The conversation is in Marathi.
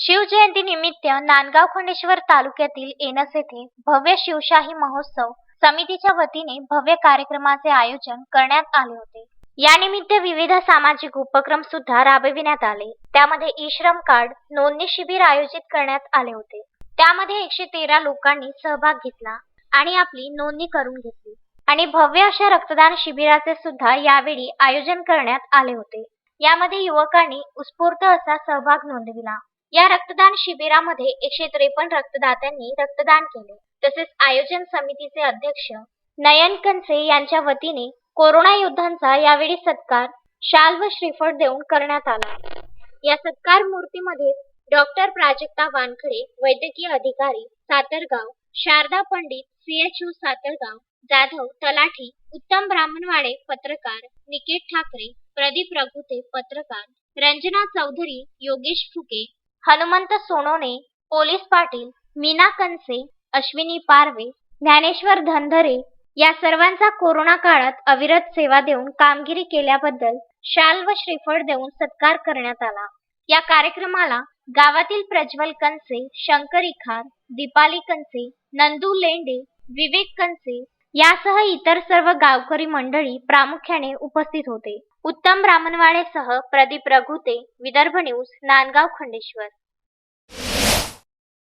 शिवजयंती निमित्त नांदगाव खंडेश्वर तालुक्यातील एनस येथे भव्य शिवशाही महोत्सव समितीच्या वतीने भव्य कार्यक्रमाचे आयोजन करण्यात आले होते. यानिमित्त विविध सामाजिक उपक्रम सुद्धा राबविण्यात आले. त्यामध्ये ई श्रम कार्ड नोंदणी शिबिर आयोजित करण्यात आले होते. त्यामध्ये एकशे तेरा लोकांनी सहभाग घेतला आणि आपली नोंदणी करून घेतली. आणि भव्य अशा रक्तदान शिबिराचे सुद्धा यावेळी आयोजन करण्यात आले होते. यामध्ये युवकांनी उत्स्फूर्त असा सहभाग नोंदविला. या रक्तदान शिबिरामध्ये एकशे त्रेपन्न रक्तदात्यांनी रक्तदान केले. तसेच आयोजन समितीचे अध्यक्ष नयन कनसे यांच्या वतीने कोरोना योद्धांचा यावेळी सत्कार शाल व श्रीफळ देऊन करण्यात आला. या सत्कार मूर्तीमध्ये डॉक्टर प्राजक्ता वानखडे वैद्यकीय अधिकारी सातरगाव शारदा पंडित सीएचयू सातरगाव जाधव तलाठी उत्तम ब्राह्मणवाडे पत्रकार निकेत ठाकरे प्रदीप रघुते पत्रकार रंजना चौधरी योगेश फुके हनुमंत सोनोने पोलीस पाटील मीना कनसे अश्विनी पारवे ज्ञानेश्वर धनधरे या सर्वांचा कोरोना काळात अविरत सेवा देऊन कामगिरी केल्याबद्दल शाल व श्रीफळ देऊन सत्कार करण्यात आला. या कार्यक्रमाला गावातील प्रज्वल कनसे शंकर इखार दीपाली कनसे नंदू लेंडे विवेक कनसे यासह इतर सर्व गावकरी मंडळी प्रामुख्याने उपस्थित होते. उत्तम ब्राह्मणवाडेसह प्रदीप रघुते विदर्भ न्यूज नांदगाव खंडेश्वर.